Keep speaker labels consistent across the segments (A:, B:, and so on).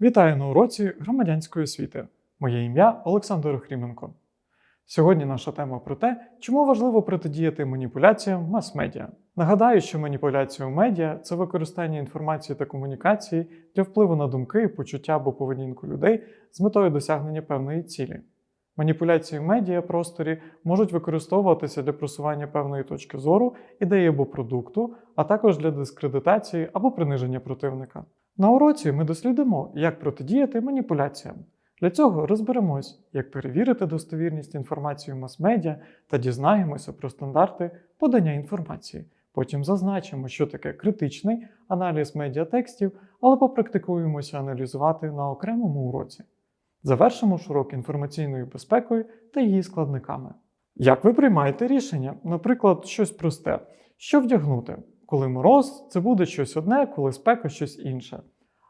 A: Вітаю на уроці громадянської освіти. Моє ім'я Олександр Охріменко. Сьогодні наша тема про те, чому важливо протидіяти маніпуляціям мас-медіа. Нагадаю, що маніпуляція у медіа це використання інформації та комунікації для впливу на думки, почуття або поведінку людей з метою досягнення певної цілі. Маніпуляції в медіа просторі можуть використовуватися для просування певної точки зору, ідеї або продукту, а також для дискредитації або приниження противника. На уроці ми дослідимо, як протидіяти маніпуляціям. Для цього розберемось, як перевірити достовірність інформації в мас-медіа та дізнаємося про стандарти подання інформації. Потім зазначимо, що таке критичний аналіз медіатекстів, але попрактикуємося аналізувати на окремому уроці. Завершимо ж урок інформаційною безпекою та її складниками. Як ви приймаєте рішення? Наприклад, щось просте: що вдягнути? Коли мороз, це буде щось одне, коли спека щось інше.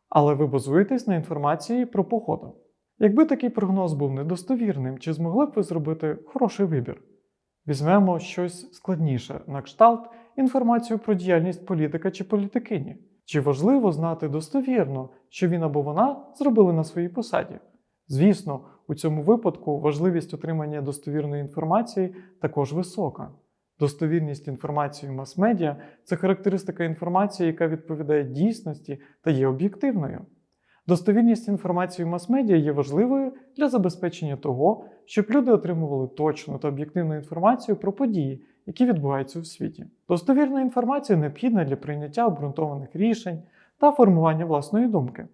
A: Але ви базуєтесь на інформації про погоду. Якби такий прогноз був недостовірним, чи змогли б ви зробити хороший вибір? Візьмемо щось складніше, на кшталт інформацію про діяльність політика чи політикині. Чи важливо знати достовірно, що він або вона зробили на своїй посаді? Звісно, у цьому випадку важливість отримання достовірної інформації також висока. Достовірність інформації в мас-медіа це характеристика інформації, яка відповідає дійсності та є об'єктивною. Достовірність інформації в мас-медіа є важливою для забезпечення того, щоб люди отримували точну та об'єктивну інформацію про події, які відбуваються у світі. Достовірна інформація необхідна для прийняття обґрунтованих рішень та формування власної думки.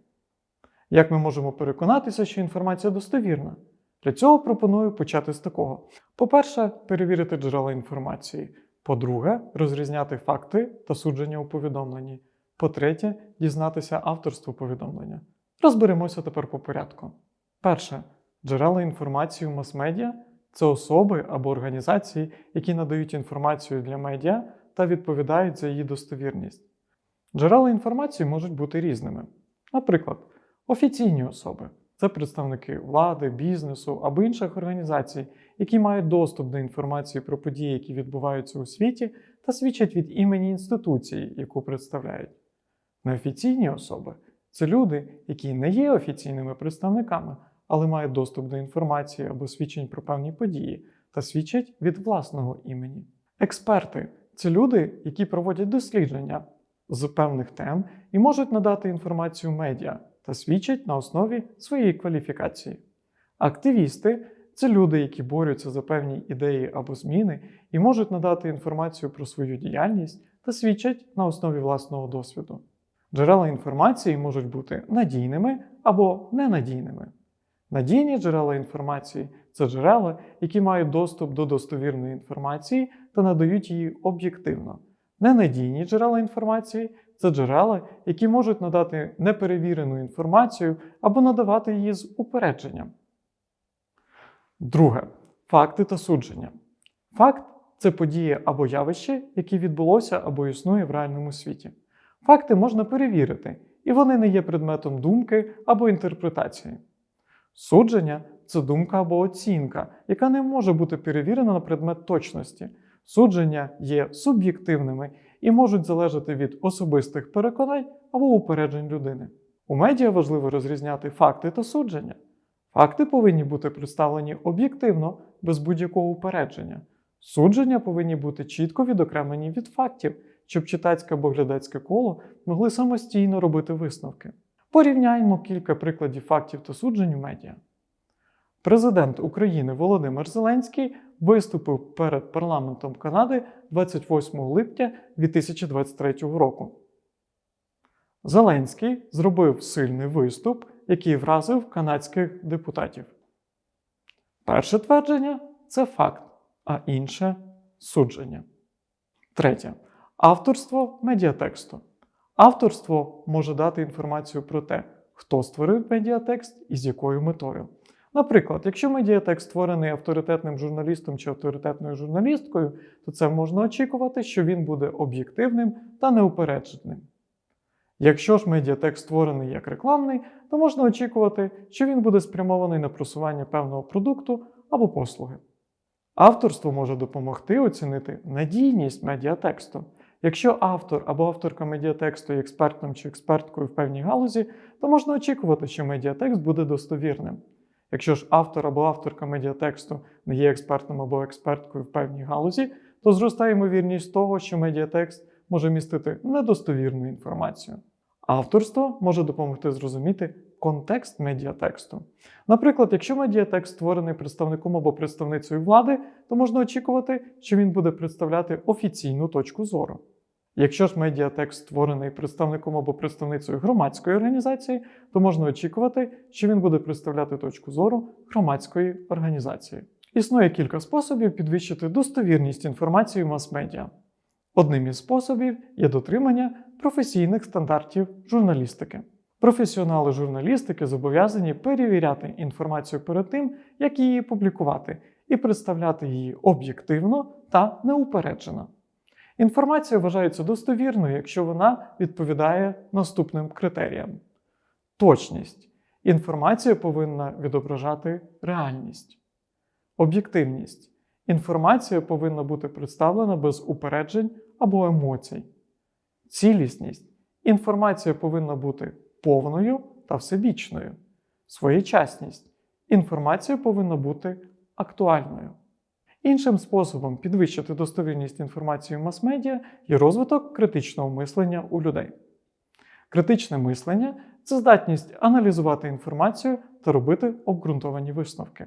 A: Як ми можемо переконатися, що інформація достовірна? Для цього пропоную почати з такого: по-перше, перевірити джерела інформації. По-друге, розрізняти факти та судження у повідомленні. По-третє, дізнатися авторство повідомлення. Розберемося тепер по порядку. Перше, джерела інформації в мас-медіа це особи або організації, які надають інформацію для медіа та відповідають за її достовірність. Джерела інформації можуть бути різними. Наприклад, офіційні особи це представники влади, бізнесу або інших організацій, які мають доступ до інформації про події, які відбуваються у світі, та свідчать від імені інституції, яку представляють. Неофіційні особи це люди, які не є офіційними представниками, але мають доступ до інформації або свідчень про певні події та свідчать від власного імені. Експерти це люди, які проводять дослідження з певних тем і можуть надати інформацію медіа та свідчать на основі своєї кваліфікації. Активісти це люди, які борються за певні ідеї або зміни і можуть надати інформацію про свою діяльність та свідчать на основі власного досвіду. Джерела інформації можуть бути надійними або ненадійними. Надійні джерела інформації це джерела, які мають доступ до достовірної інформації та надають її об'єктивно. Ненадійні джерела інформації це джерела, які можуть надати неперевірену інформацію або надавати її з упередженням. Друге факти та судження. Факт це подія або явище, яке відбулося або існує в реальному світі. Факти можна перевірити, і вони не є предметом думки або інтерпретації. Судження це думка або оцінка, яка не може бути перевірена на предмет точності. Судження є суб'єктивними і можуть залежати від особистих переконань або упереджень людини. У медіа важливо розрізняти факти та судження. Факти повинні бути представлені об'єктивно, без будь-якого упередження. Судження повинні бути чітко відокремлені від фактів, щоб читацьке або глядацьке коло могли самостійно робити висновки. Порівняємо кілька прикладів фактів та суджень у медіа. Президент України Володимир Зеленський виступив перед парламентом Канади 28 липня 2023 року. Зеленський зробив сильний виступ, який вразив канадських депутатів. Перше твердження це факт, а інше судження. Третє. Авторство медіатексту. Авторство може дати інформацію про те, хто створив медіатекст і з якою метою. Наприклад, якщо медіатекст створений авторитетним журналістом чи авторитетною журналісткою, то це можна очікувати, що він буде об'єктивним та неупередженим. Якщо ж медіатекст створений як рекламний, то можна очікувати, що він буде спрямований на просування певного продукту або послуги. Авторство може допомогти оцінити надійність медіатексту. Якщо автор або авторка медіатексту є експертом чи експерткою в певній галузі, то можна очікувати, що медіатекст буде достовірним. Якщо ж автор або авторка медіатексту не є експертом або експерткою в певній галузі, то зростає ймовірність того, що медіатекст може містити недостовірну інформацію. Авторство може допомогти зрозуміти контекст медіатексту. Наприклад, якщо медіатекст створений представником або представницею влади, то можна очікувати, що він буде представляти офіційну точку зору. Якщо ж медіатекст створений представником або представницею громадської організації, то можна очікувати, що він буде представляти точку зору громадської організації. Існує кілька способів підвищити достовірність інформації в мас-медіа. Одним із способів є дотримання професійних стандартів журналістики. Професіонали журналістики зобов'язані перевіряти інформацію перед тим, як її публікувати, і представляти її об'єктивно та неупереджено. Інформація вважається достовірною, якщо вона відповідає наступним критеріям: точність. Інформація повинна відображати реальність. Об'єктивність. Інформація повинна бути представлена без упереджень або емоцій. Цілісність. Інформація повинна бути повною та всебічною. Своєчасність. Інформація повинна бути актуальною. Іншим способом підвищити достовірність інформації в мас-медіа є розвиток критичного мислення у людей. Критичне мислення це здатність аналізувати інформацію та робити обґрунтовані висновки.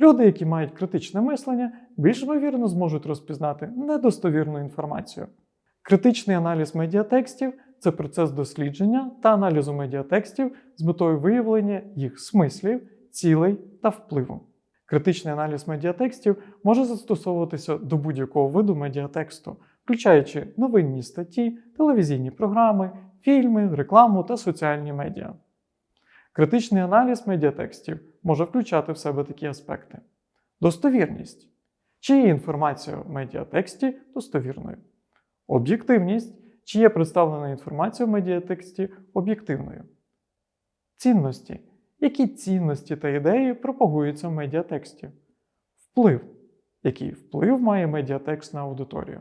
A: Люди, які мають критичне мислення, більш ймовірно зможуть розпізнати недостовірну інформацію. Критичний аналіз медіатекстів це процес дослідження та аналізу медіатекстів з метою виявлення їх смислів, цілей та впливу. Критичний аналіз медіатекстів може застосовуватися до будь-якого виду медіатексту, включаючи новинні статті, телевізійні програми, фільми, рекламу та соціальні медіа. Критичний аналіз медіатекстів може включати в себе такі аспекти: достовірність. Чи є інформація в медіатексті достовірною? Об'єктивність. Чи є представлена інформація в медіатексті об'єктивною? Цінності. Які цінності та ідеї пропагуються в медіатексті? Вплив. Який вплив має медіатекст на аудиторію?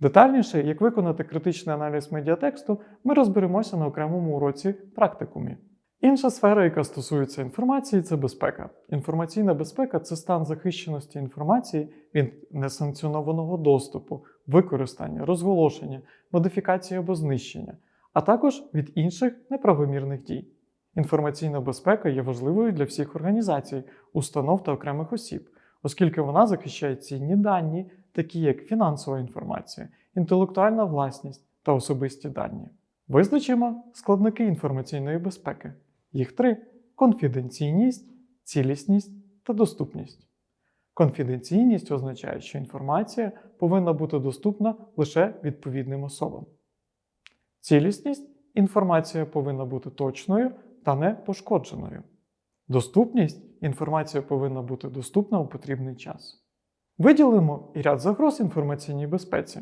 A: Детальніше, як виконати критичний аналіз медіатексту, ми розберемося на окремому уроці практикумі. Інша сфера, яка стосується інформації, це безпека. Інформаційна безпека це стан захищеності інформації від несанкціонованого доступу, використання, розголошення, модифікації або знищення, а також від інших неправомірних дій. Інформаційна безпека є важливою для всіх організацій, установ та окремих осіб, оскільки вона захищає цінні дані, такі як фінансова інформація, інтелектуальна власність та особисті дані. Визначимо складники інформаційної безпеки. Їх три: конфіденційність, цілісність та доступність. Конфіденційність означає, що інформація повинна бути доступна лише відповідним особам. Цілісність інформація повинна бути точною та не пошкодженою. Доступність інформація повинна бути доступна у потрібний час. Виділимо і ряд загроз інформаційній безпеці: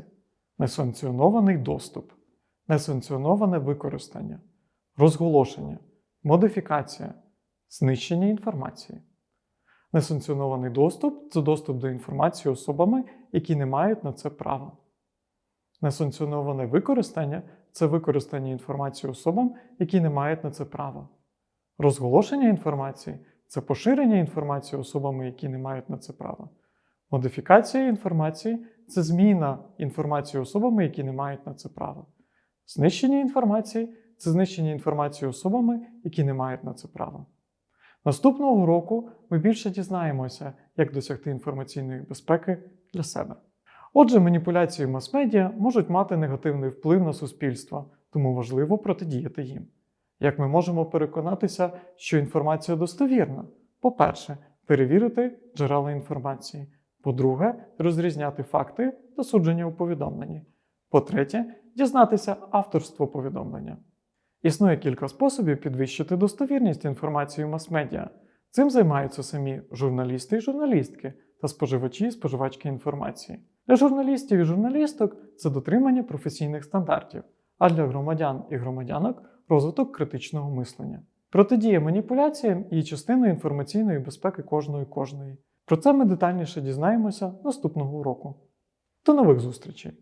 A: несанкціонований доступ, несанкціоноване використання, розголошення, модифікація, знищення інформації. Несанкціонований доступ це доступ до інформації особами, які не мають на це права. Несанкціоноване використання це використання інформації особам, які не мають на це права. Розголошення інформації це поширення інформації особами, які не мають на це права. Модифікація інформації це зміна інформації особами, які не мають на це права. Знищення інформації це знищення інформації особами, які не мають на це права. Наступного року ми більше дізнаємося, як досягти інформаційної безпеки для себе. Отже, маніпуляції мас-медіа можуть мати негативний вплив на суспільство, тому важливо протидіяти їм. Як ми можемо переконатися, що інформація достовірна? По-перше, перевірити джерела інформації. По-друге, розрізняти факти та судження у повідомленні. По-третє, дізнатися авторство повідомлення. Існує кілька способів підвищити достовірність інформації в мас-медіа. Цим займаються самі журналісти і журналістки та споживачі і споживачки інформації. Для журналістів і журналісток це дотримання професійних стандартів, а для громадян і громадянок розвиток критичного мислення. Протидія маніпуляціям є частиною інформаційної безпеки кожної кожної. Про це ми детальніше дізнаємося наступного уроку. До нових зустрічей!